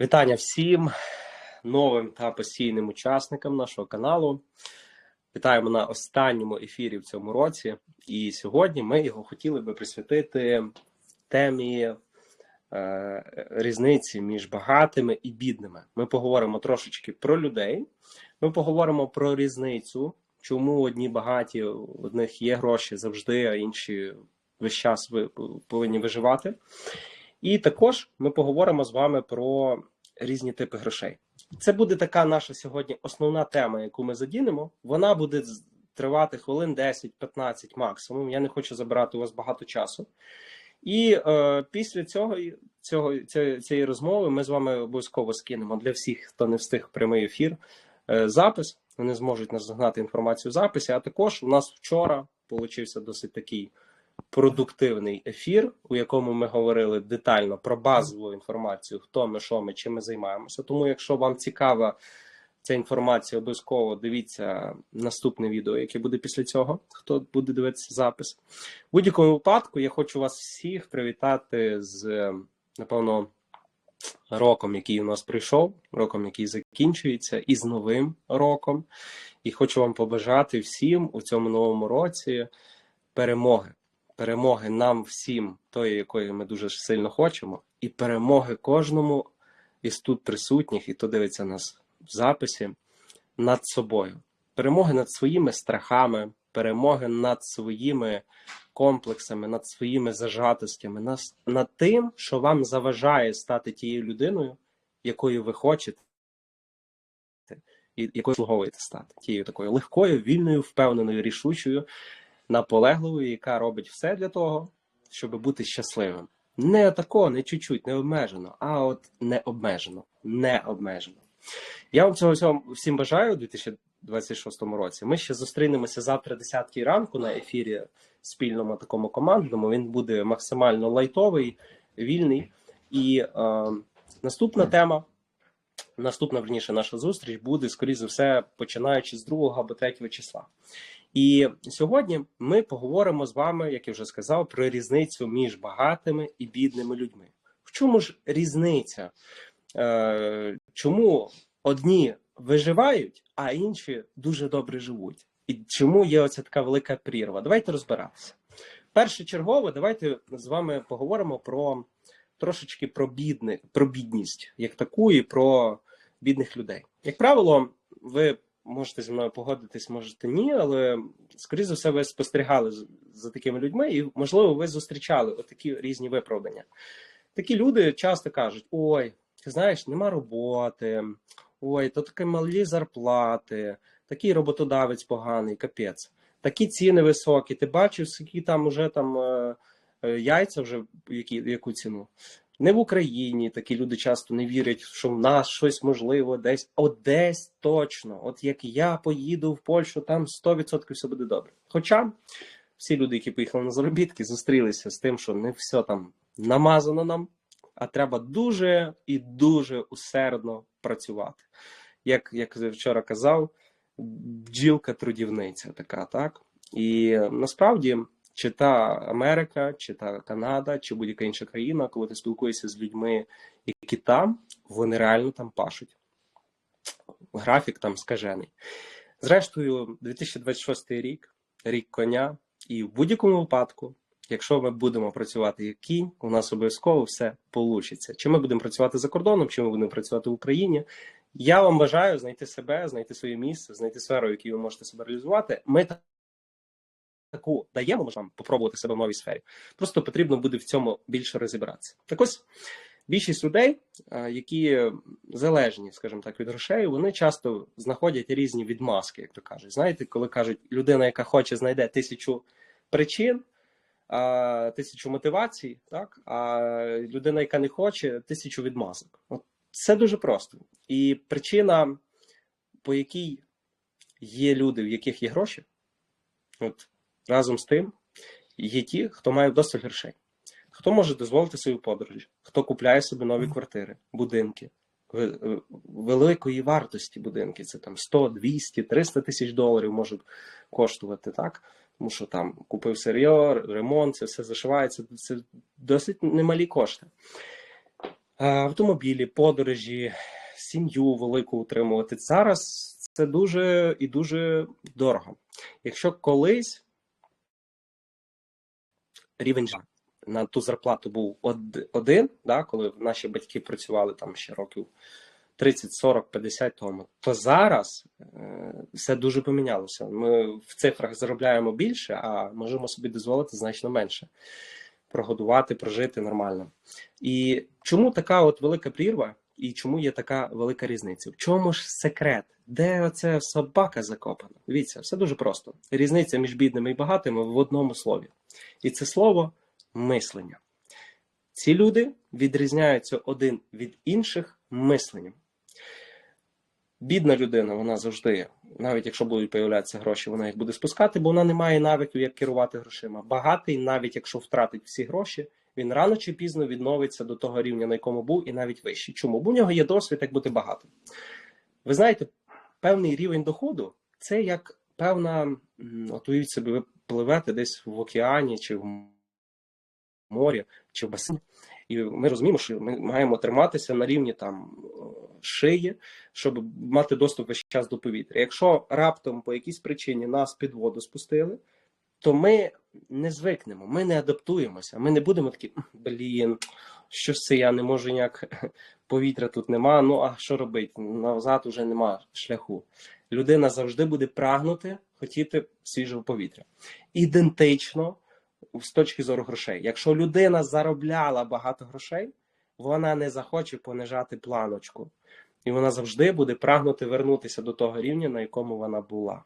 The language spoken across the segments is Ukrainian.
Вітання всім новим та постійним учасникам нашого каналу. Вітаємо на останньому ефірі в цьому році. І сьогодні ми його хотіли би присвятити темі е, різниці між багатими і бідними. Ми поговоримо трошечки про людей. Ми поговоримо про різницю, чому одні багаті, одних є гроші завжди, а інші весь час ви повинні виживати. І також ми поговоримо з вами про різні типи грошей. Це буде така наша сьогодні основна тема, яку ми задінемо. Вона буде тривати хвилин 10-15 максимум. Я не хочу забирати у вас багато часу. І е, після цього, цього цієї, розмови ми з вами обов'язково скинемо для всіх, хто не встиг прямий ефір, е, запис. Вони зможуть нас загнати інформацію в записі. А також у нас вчора получився досить такий продуктивний ефір, у якому ми говорили детально про базову інформацію, хто ми, що ми, чим ми займаємося. Тому, якщо вам цікава ця інформація, обов'язково дивіться наступне відео, яке буде після цього. Хто буде дивитися запис? В будь-якому випадку я хочу вас всіх привітати з напевно. Роком, який у нас прийшов, роком, який закінчується, і з новим роком. І хочу вам побажати всім у цьому новому році перемоги. Перемоги нам всім, тої, якої ми дуже сильно хочемо, і перемоги кожному із тут присутніх, і хто дивиться нас в записі, над собою. Перемоги над своїми страхами, перемоги над своїми комплексами, над своїми зажатостями, над, тим, що вам заважає стати тією людиною, якою ви хочете, і якою слуговуєте стати, тією такою легкою, вільною, впевненою, рішучою, наполегливою, яка робить все для того, щоб бути щасливим. Не тако, не чуть-чуть, не обмежено, а от не обмежено, не обмежено. Я вам цього всього всім бажаю у 2026 році. Ми ще зустрінемося завтра 10 ранку на ефірі спільному такому командному. Він буде максимально лайтовий, вільний. І е, наступна тема, наступна верніше наша зустріч буде, скоріш за все, починаючи з 2 або 3 числа. І сьогодні ми поговоримо з вами, як я вже сказав, про різницю між багатими і бідними людьми. В чому ж різниця? Е, чому одні виживають, а інші дуже добре живуть? І чому є оця така велика прірва? Давайте розбиратися. Першочергово, давайте з вами поговоримо про трошечки про бідни, про бідність як таку, і про бідних людей. Як правило, ви можете зі мною погодитись, можете ні, але скоріше за все, ви спостерігали за такими людьми, і можливо, ви зустрічали отакі різні виправдання. Такі люди часто кажуть: ой, ти знаєш, нема роботи, ой, то такі малі зарплати, такий роботодавець поганий, капець, такі ціни високі. Ти бачив, які там уже там е, е, яйця вже які, яку ціну? Не в Україні такі люди часто не вірять, що в нас щось можливо десь, от десь точно. От як я поїду в Польщу, там 100% все буде добре. Хоча всі люди, які поїхали на заробітки, зустрілися з тим, що не все там намазано нам, а треба дуже і дуже усердно працювати. Як, як вчора казав, бджілка-трудівниця така, так? І насправді, чи та Америка, чи та Канада, чи будь-яка інша країна, коли ти спілкуєшся з людьми, які там, вони реально там пашуть. Графік там скажений. Зрештою, 2026 рік, рік коня, і в будь-якому випадку, якщо ми будемо працювати як кінь, у нас обов'язково все вийде. Чи ми будемо працювати за кордоном, чи ми будемо працювати в Україні. Я вам бажаю знайти себе, знайти своє місце, знайти сферу, в якій ви можете себе реалізувати. Ми таку даємо можемо попробувати себе в новій сфері. Просто потрібно буде в цьому більше розібратися. Так ось більшість людей, е, які залежні, скажімо так, від грошей, вони часто знаходять різні відмазки, як то кажуть. Знаєте, коли кажуть, людина, яка хоче, знайде тисячу причин, тисячу мотивацій, так а людина, яка не хоче, тисячу відмазок. От це дуже просто. І причина, по якій є люди, в яких є гроші, от разом з тим є ті, хто має досить грошей. Хто може дозволити собі подорожі, хто купляє собі нові квартири, будинки ви- великої вартості будинки. Це там 100, 200, 300 тисяч доларів можуть коштувати, так? Тому що там купив серйор, ремонт, це все зашивається, це досить немалі кошти. Е, Автомобілі, подорожі, сім'ю велику утримувати. Зараз це дуже і дуже дорого. Якщо колись рівень на ту зарплату був один, да, коли наші батьки працювали там ще років 30, 40, 50 тому, то зараз е, все дуже помінялося. Ми в цифрах заробляємо більше, а можемо собі дозволити значно менше прогодувати, прожити нормально. І чому така от велика прірва, і чому є така велика різниця? В чому ж секрет? Де оця собака закопана? Дивіться, все дуже просто. Різниця між бідними і багатими в одному слові. І це слово мислення. Ці люди відрізняються один від інших мисленням. Бідна людина, вона завжди, навіть якщо будуть появлятися гроші, вона їх буде спускати, бо вона не має навиків, як керувати грошима. Багатий, навіть якщо втратить всі гроші, він рано чи пізно відновиться до того рівня, на якому був, і навіть вищий. Чому? Бо в нього є досвід, як бути багатим. Ви знаєте, певний рівень доходу це як певна, от уявіть собі, ви пливете десь в океані чи в морі, чи в басейні. І ми розуміємо, що ми маємо триматися на рівні там шиї, щоб мати доступ весь час до повітря. Якщо раптом по якійсь причині нас під воду спустили, то ми не звикнемо, ми не адаптуємося. Ми не будемо такі, блін, що ж це я не можу ніяк повітря тут нема. Ну а що робити? Назад уже нема шляху. Людина завжди буде прагнути хотіти свіжого повітря. Ідентично з точки зору грошей. Якщо людина заробляла багато грошей, вона не захоче понижати планочку, і вона завжди буде прагнути вернутися до того рівня, на якому вона була.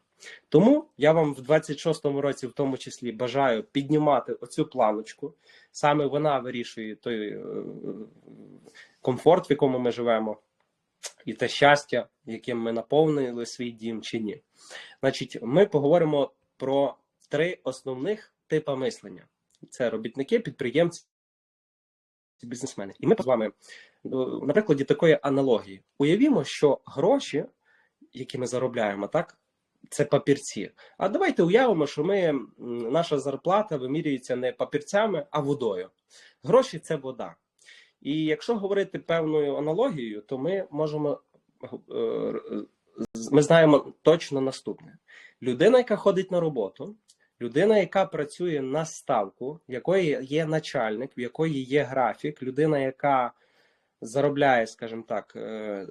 Тому я вам в 26-му році, в тому числі, бажаю піднімати оцю планочку. Саме вона вирішує той е, комфорт, в якому ми живемо, і те щастя, яким ми наповнили свій дім чи ні. Значить, ми поговоримо про три основних типа мислення: це робітники, підприємці, бізнесмени. І ми з вами на прикладі такої аналогії уявімо, що гроші, які ми заробляємо, так. Це папірці. А давайте уявимо, що ми наша зарплата вимірюється не папірцями, а водою. Гроші це вода. І якщо говорити певною аналогією, то ми можемо е, ми знаємо точно наступне: людина, яка ходить на роботу, людина, яка працює на ставку, в якої є начальник, в якої є графік, людина, яка заробляє, скажімо так, е,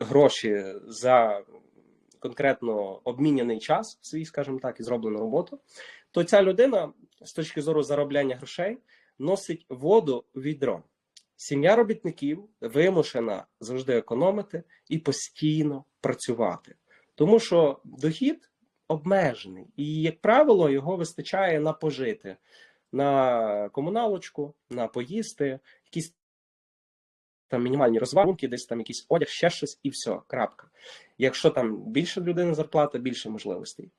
гроші за конкретно обміняний час, свій, скажімо так, і зроблену роботу, то ця людина з точки зору заробляння грошей носить воду в відро. Сім'я робітників вимушена завжди економити і постійно працювати, тому що дохід обмежений, і, як правило, його вистачає на пожити, на комуналочку, на поїсти, якісь там мінімальні розвалунки, десь там якийсь одяг, ще щось, і все, крапка. Якщо там більше людини зарплата, більше можливостей.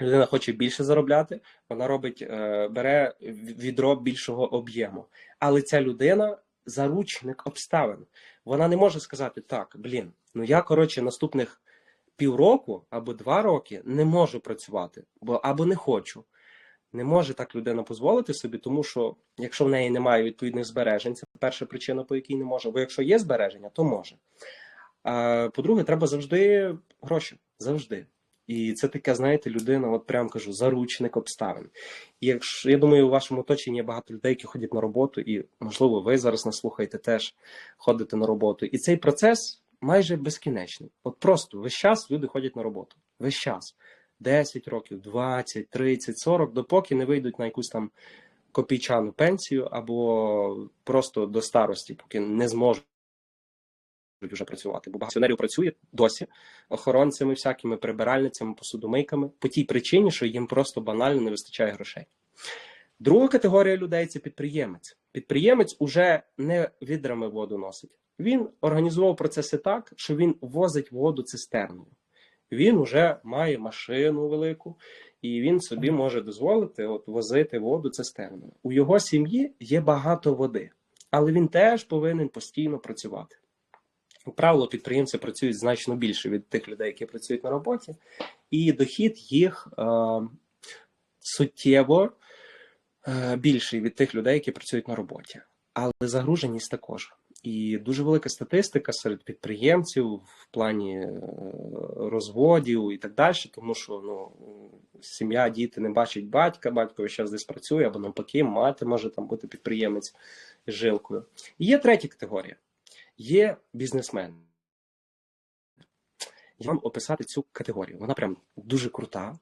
Людина хоче більше заробляти, вона робить, е, бере відро більшого об'єму. Але ця людина заручник обставин. Вона не може сказати: так, блін, ну я коротше наступних півроку або два роки не можу працювати, бо або не хочу. Не може так людина дозволити собі, тому що якщо в неї немає відповідних збережень, це перша причина, по якій не може. Бо якщо є збереження, то може. А по-друге, треба завжди гроші. Завжди. І це таке, знаєте, людина, от прям кажу, заручник обставин. І якщо я думаю, у вашому оточенні є багато людей, які ходять на роботу, і можливо, ви зараз нас слухаєте, теж ходите на роботу. І цей процес майже безкінечний. От просто весь час люди ходять на роботу. Весь час. 10 років, 20, 30, 40, допоки не вийдуть на якусь там копійчану пенсію, або просто до старості, поки не зможуть вже працювати. Бо багато працює досі охоронцями, всякими прибиральницями, посудомийками по тій причині, що їм просто банально не вистачає грошей. Друга категорія людей це підприємець. Підприємець уже не відрами воду носить. Він організував процеси так, що він возить воду цистерною. Він вже має машину велику, і він собі може дозволити от возити воду цистерною. У його сім'ї є багато води, але він теж повинен постійно працювати. Правило, підприємці працюють значно більше від тих людей, які працюють на роботі, і дохід їх е, суттєво е, більший від тих людей, які працюють на роботі. Але загруженість також. І дуже велика статистика серед підприємців в плані е, розводів і так далі, тому що ну, сім'я, діти не бачать батька, батько зараз десь працює, або навпаки, мати може там бути підприємець з жилкою. І є третя категорія: є бізнесмен. Я вам описати цю категорію. Вона прям дуже крута.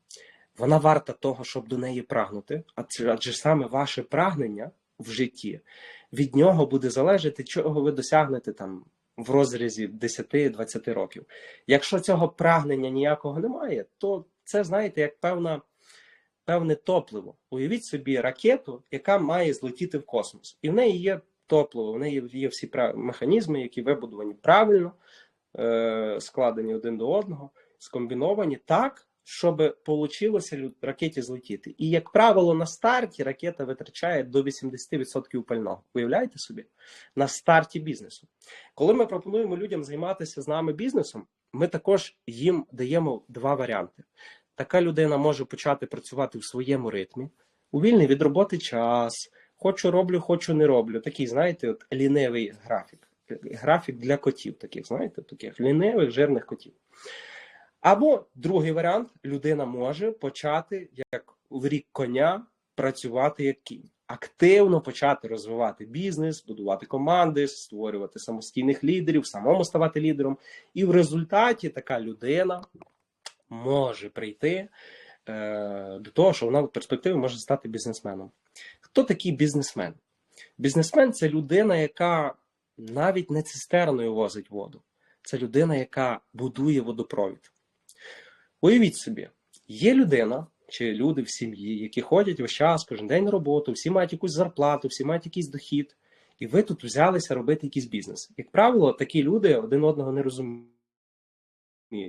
Вона варта того, щоб до неї прагнути, адже саме ваше прагнення в житті від нього буде залежати, чого ви досягнете там в розрізі 10-20 років. Якщо цього прагнення ніякого немає, то це, знаєте, як певна, певне топливо. Уявіть собі ракету, яка має злетіти в космос. І в неї є топливо, в неї є всі механізми, які вибудовані правильно, е- складені один до одного, скомбіновані так, щоб получилося ракеті злетіти. І, як правило, на старті ракета витрачає до 80% пального. Уявляєте собі? На старті бізнесу. Коли ми пропонуємо людям займатися з нами бізнесом, ми також їм даємо два варіанти. Така людина може почати працювати в своєму ритмі, у вільний від роботи час. Хочу роблю, хочу не роблю. Такий, знаєте, от лінивий графік. Графік для котів, таких, знаєте, таких лінивих, жирних котів. Або другий варіант: людина може почати як в рік коня працювати як кінь, активно почати розвивати бізнес, будувати команди, створювати самостійних лідерів, самому ставати лідером. І в результаті така людина може прийти е, до того, що вона в перспективі може стати бізнесменом. Хто такий бізнесмен? Бізнесмен це людина, яка навіть не цистерною возить воду. Це людина, яка будує водопровід. Уявіть собі, є людина чи люди в сім'ї, які ходять весь час, кожен день на роботу, всі мають якусь зарплату, всі мають якийсь дохід, і ви тут взялися робити якийсь бізнес. Як правило, такі люди один одного не розуміють,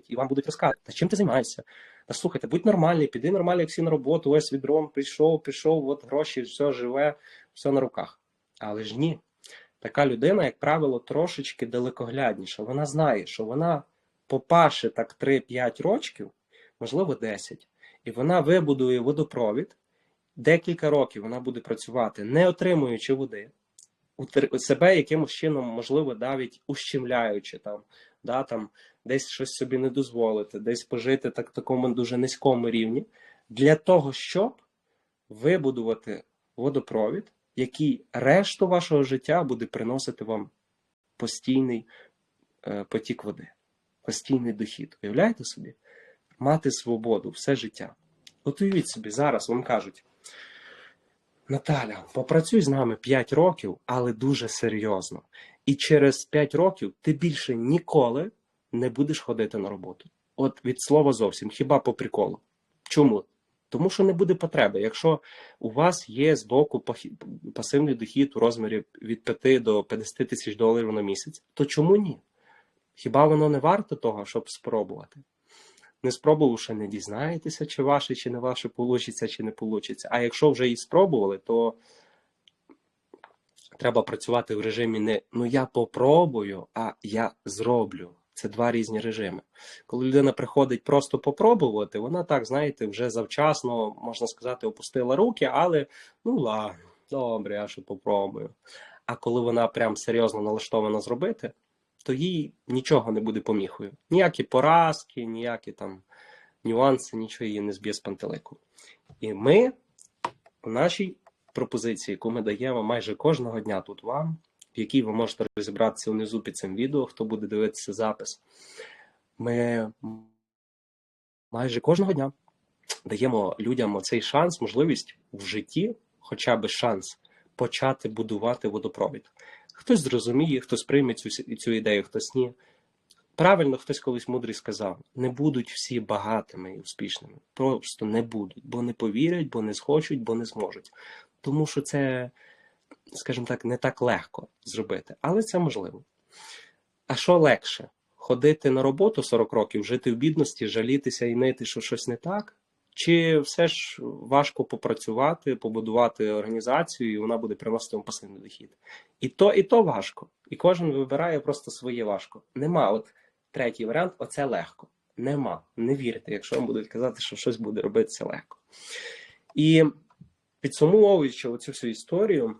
і вам будуть розказувати, та чим ти займаєшся? Та слухайте, будь нормальний, піди нормально, як всі на роботу, ось відром, прийшов, пішов, от гроші, все живе, все на руках. Але ж ні. Така людина, як правило, трошечки далекоглядніша. Вона знає, що вона попаше так 3-5 років, можливо, 10, і вона вибудує водопровід. Декілька років вона буде працювати, не отримуючи води, себе якимось чином, можливо, навіть ущемляючи там, да, там десь щось собі не дозволити, десь пожити так такому дуже низькому рівні, для того, щоб вибудувати водопровід, який решту вашого життя буде приносити вам постійний е, потік води, постійний дохід. Уявляєте собі? Мати свободу все життя. От уявіть собі, зараз вам кажуть. Наталя, попрацюй з нами 5 років, але дуже серйозно. І через 5 років ти більше ніколи не будеш ходити на роботу. От від слова зовсім, хіба по приколу. Чому? Тому що не буде потреби. Якщо у вас є з боку пасивний дохід у розмірі від 5 до 50 тисяч доларів на місяць, то чому ні? Хіба воно не варто того, щоб спробувати? Не спробувавши, не дізнаєтеся, чи ваше, чи не ваше получиться, чи не получиться. А якщо вже і спробували, то треба працювати в режимі не ну я попробую, а я зроблю. Це два різні режими. Коли людина приходить просто попробувати, вона так, знаєте, вже завчасно, можна сказати, опустила руки, але ну ладно, добре, я ще попробую. А коли вона прям серйозно налаштована зробити, то їй нічого не буде поміхою. Ніякі поразки, ніякі там нюанси, нічого її не зб'є з пантелику. І ми в нашій пропозиції, яку ми даємо майже кожного дня тут вам, в якій ви можете розібратися внизу під цим відео, хто буде дивитися запис, ми майже кожного дня даємо людям цей шанс, можливість в житті, хоча б шанс, почати будувати водопровід. Хтось зрозуміє, хтось прийме цю, цю ідею, хтось ні. Правильно, хтось колись мудрий сказав: не будуть всі багатими і успішними. Просто не будуть, бо не повірять, бо не схочуть, бо не зможуть. Тому що це, скажімо так, не так легко зробити, але це можливо. А що легше? Ходити на роботу 40 років, жити в бідності, жалітися і нити, що щось не так? Чи все ж важко попрацювати, побудувати організацію, і вона буде приносити вам пасивний дохід? І то, і то важко. І кожен вибирає просто своє важко. Нема от третій варіант оце легко. Нема. Не вірте, якщо вам будуть казати, що щось буде робитися легко. І підсумовуючи оцю всю історію,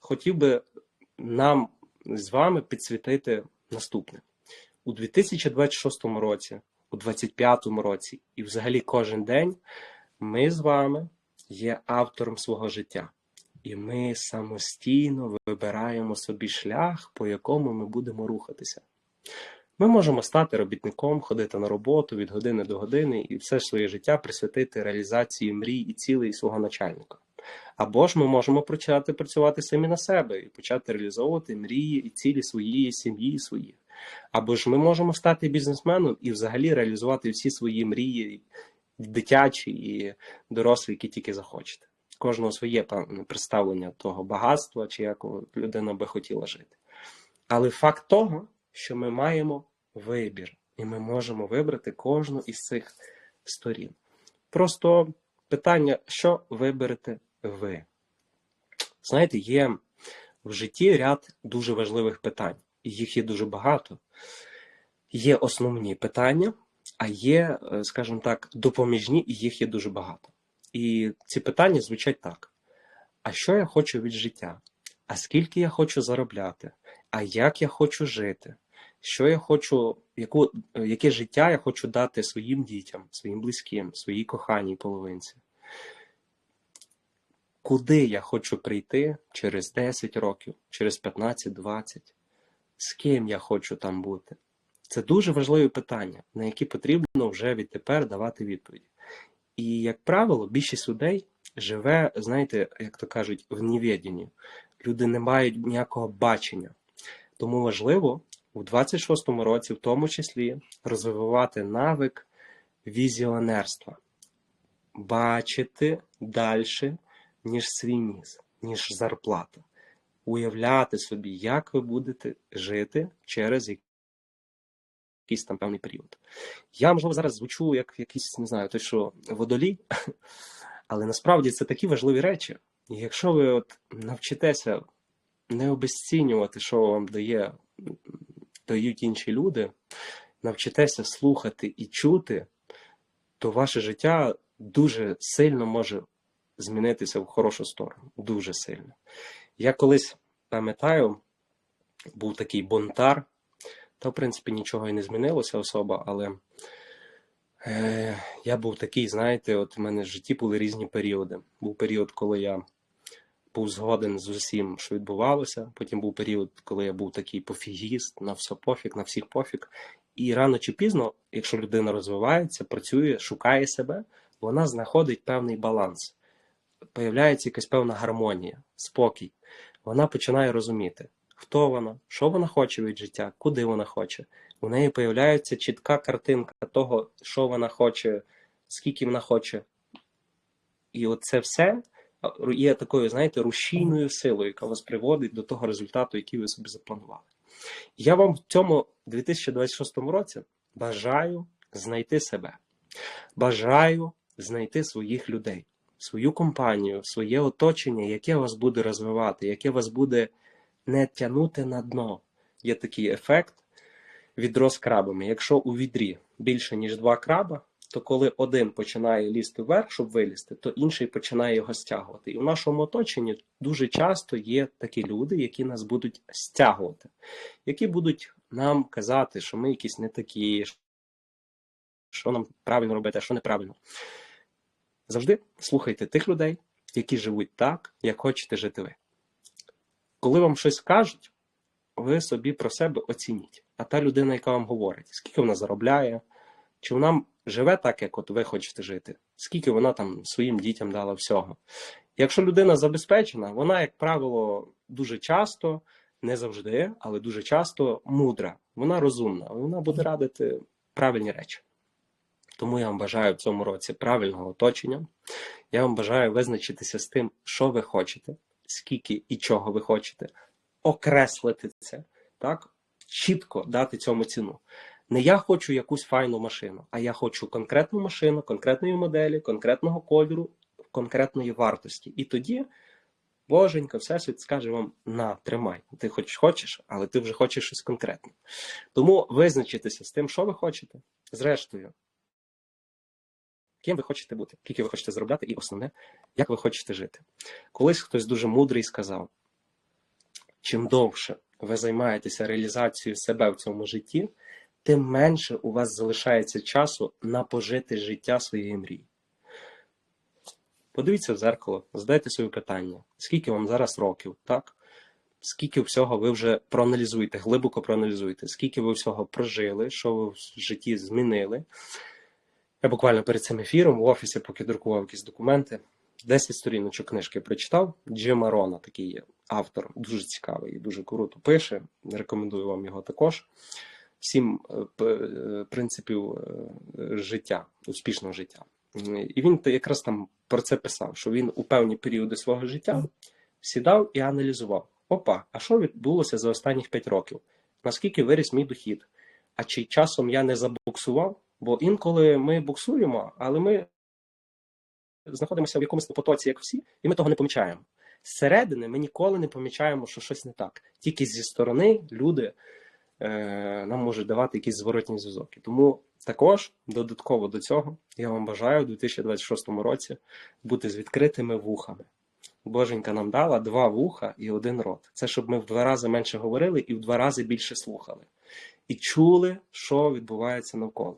хотів би нам з вами підсвітити наступне у 2026 році, у 2025 році, і взагалі кожен день ми з вами є автором свого життя. І ми самостійно вибираємо собі шлях, по якому ми будемо рухатися. Ми можемо стати робітником, ходити на роботу від години до години і все своє життя присвятити реалізації мрій і цілей свого начальника. Або ж ми можемо почати працювати самі на себе і почати реалізовувати мрії і цілі своєї сім'ї і своїх. Або ж ми можемо стати бізнесменом і взагалі реалізувати всі свої мрії, дитячі і дорослі, які тільки захочете. Кожного своє представлення того багатства, чи як людина би хотіла жити. Але факт того, що ми маємо вибір, і ми можемо вибрати кожну із цих сторін. Просто питання, що виберете ви? Знаєте, є в житті ряд дуже важливих питань, їх є дуже багато. Є основні питання, а є, е, скажімо так, допоміжні, і їх є дуже багато. І ці питання звучать так: а що я хочу від життя? А скільки я хочу заробляти? А як я хочу жити? Що я хочу, яку, е, яке життя я хочу дати своїм дітям, своїм близьким, своїй коханій половинці? Куди я хочу прийти через 10 років, через 15-20? З ким я хочу там бути? Це дуже важливі питання, на які потрібно вже відтепер давати відповіді. І, як правило, більшість людей живе, знаєте, як то кажуть, в невіденні. Люди не мають ніякого бачення. Тому важливо у 26-му році, в тому числі, розвивати навик візіонерства, бачити далі, ніж свій ніс, ніж зарплата, уявляти собі, як ви будете жити через якийсь там певний період. Я, можливо, зараз звучу як якийсь, не знаю, той, що водолій, але насправді це такі важливі речі. І якщо ви от навчитеся не обесцінювати, що вам дає, дають інші люди, навчитеся слухати і чути, то ваше життя дуже сильно може змінитися в хорошу сторону. Дуже сильно. Я колись пам'ятаю, був такий бунтар, та, в принципі, нічого і не змінилося особа, але е, я був такий, знаєте, от в мене в житті були різні періоди. Був період, коли я був згоден з усім, що відбувалося. Потім був період, коли я був такий пофігіст, на все пофіг, на всіх пофіг. І рано чи пізно, якщо людина розвивається, працює, шукає себе, вона знаходить певний баланс. Появляється якась певна гармонія, спокій. Вона починає розуміти, хто вона, що вона хоче від життя, куди вона хоче. У неї появляється чітка картинка того, що вона хоче, скільки вона хоче. І оце все є такою, знаєте, рушійною силою, яка вас приводить до того результату, який ви собі запланували. Я вам в цьому 2026 році бажаю знайти себе, бажаю знайти своїх людей, свою компанію, своє оточення, яке вас буде розвивати, яке вас буде не тягнути на дно. Є такий ефект відро з крабами. Якщо у відрі більше, ніж два краба, то коли один починає лізти вверх, щоб вилізти, то інший починає його стягувати. І в нашому оточенні дуже часто є такі люди, які нас будуть стягувати, які будуть нам казати, що ми якісь не такі, що нам правильно робити, а що неправильно. Завжди слухайте тих людей, які живуть так, як хочете жити ви. Коли вам щось кажуть, ви собі про себе оцініть. А та людина, яка вам говорить, скільки вона заробляє, чи вона живе так, як от ви хочете жити, скільки вона там своїм дітям дала всього. Якщо людина забезпечена, вона, як правило, дуже часто, не завжди, але дуже часто мудра, вона розумна, вона буде радити правильні речі. Тому я вам бажаю в цьому році правильного оточення. Я вам бажаю визначитися з тим, що ви хочете, скільки і чого ви хочете, окреслити це, так? чітко дати цьому ціну. Не я хочу якусь файну машину, а я хочу конкретну машину, конкретної моделі, конкретного кольору, конкретної вартості. І тоді, боженька, всесвіт скаже вам: на, тримай. Ти хоч хочеш, але ти вже хочеш щось конкретне. Тому визначитися з тим, що ви хочете, зрештою, ким ви хочете бути, скільки ви хочете заробляти, і основне, як ви хочете жити. Колись хтось дуже мудрий сказав: чим довше ви займаєтеся реалізацією себе в цьому житті, тим менше у вас залишається часу на пожити життя своєї мрії. Подивіться в зеркало, задайте собі питання, скільки вам зараз років, так? Скільки всього ви вже проаналізуєте, глибоко проаналізуєте, скільки ви всього прожили, що ви в житті змінили. Я буквально перед цим ефіром в офісі, поки друкував якісь документи, 10 сторіночок книжки прочитав. Джима Рона, такий автор, дуже цікавий і дуже круто пише. Рекомендую вам його також. Сім е, е, принципів е, життя, успішного життя. І він якраз там про це писав, що він у певні періоди свого життя сідав і аналізував: опа, а що відбулося за останніх 5 років? Наскільки виріс мій дохід? А чи часом я не забуксував? Бо інколи ми буксуємо, але ми знаходимося в якомусь потоці, як всі, і ми того не помічаємо. Зсередини ми ніколи не помічаємо, що щось не так. Тільки зі сторони люди е, нам можуть давати якийсь зворотній зв'язок. Тому також додатково до цього я вам бажаю у 2026 році бути з відкритими вухами. Боженька нам дала два вуха і один рот. Це щоб ми в два рази менше говорили і в два рази більше слухали. І чули, що відбувається навколо.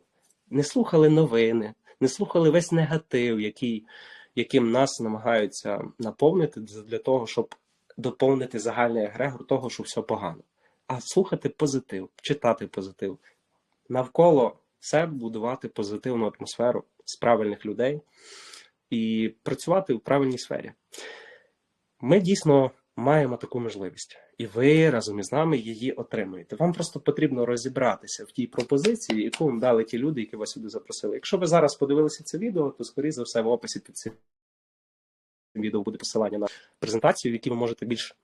Не слухали новини, не слухали весь негатив, який, яким нас намагаються наповнити для того, щоб доповнити загальний егрегор того, що все погано. А слухати позитив, читати позитив. Навколо себе будувати позитивну атмосферу з правильних людей і працювати в правильній сфері. Ми дійсно маємо таку можливість, і ви разом із нами її отримуєте. Вам просто потрібно розібратися в тій пропозиції, яку вам дали ті люди, які вас сюди запросили. Якщо ви зараз подивилися це відео, то скоріше за все в описі під цим відео буде посилання на презентацію, в якій ви можете більш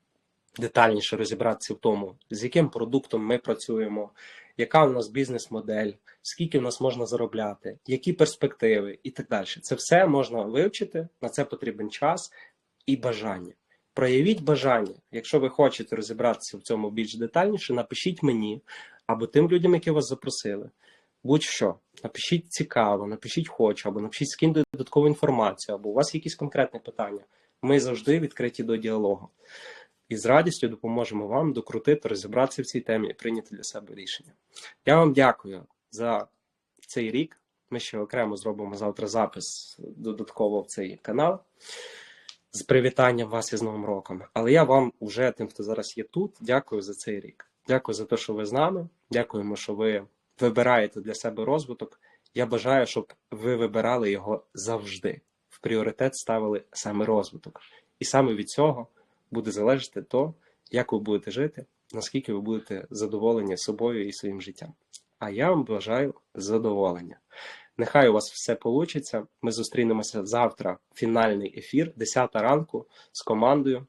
детальніше розібратися в тому, з яким продуктом ми працюємо, яка у нас бізнес-модель, скільки в нас можна заробляти, які перспективи і так далі. Це все можна вивчити, на це потрібен час і бажання. Проявіть бажання, якщо ви хочете розібратися в цьому більш детальніше, напишіть мені або тим людям, які вас запросили. Будь-що, напишіть цікаво, напишіть хочу, або напишіть скинь додаткову інформацію, або у вас якісь конкретні питання. Ми завжди відкриті до діалогу. І з радістю допоможемо вам докрутити, розібратися в цій темі і прийняти для себе рішення. Я вам дякую за цей рік. Ми ще окремо зробимо завтра запис додатково в цей канал з привітанням вас із Новим роком. Але я вам уже тим, хто зараз є тут, дякую за цей рік. Дякую за те, що ви з нами. Дякуємо, що ви вибираєте для себе розвиток. Я бажаю, щоб ви вибирали його завжди. В пріоритет ставили саме розвиток. І саме від цього буде залежати то, як ви будете жити, наскільки ви будете задоволені собою і своїм життям. А я вам бажаю задоволення. Нехай у вас все вийде. Ми зустрінемося завтра. Фінальний ефір, 10 ранку з командою.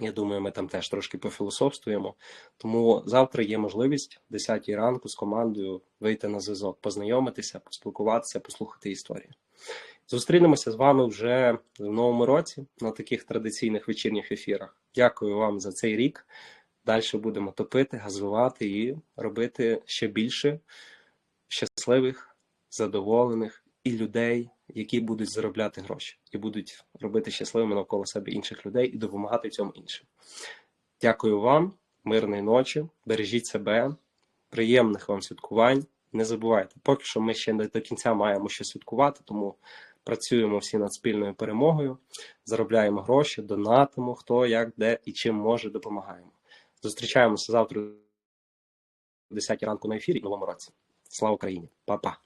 Я думаю, ми там теж трошки пофілософствуємо. Тому завтра є можливість 10 ранку з командою вийти на зв'язок, познайомитися, поспілкуватися, послухати історії. Зустрінемося з вами вже в новому році на таких традиційних вечірніх ефірах. Дякую вам за цей рік. Далі будемо топити, газувати і робити ще більше щасливих, задоволених і людей, які будуть заробляти гроші і будуть робити щасливими навколо себе інших людей і допомагати цьому іншим. Дякую вам, мирної ночі, бережіть себе, приємних вам святкувань. Не забувайте, поки що ми ще не до кінця маємо що святкувати, тому працюємо всі над спільною перемогою, заробляємо гроші, донатимо, хто як, де і чим може, допомагаємо. Зустрічаємося завтра о 10 ранку на ефірі в новому році. Слава Україні, Па-па!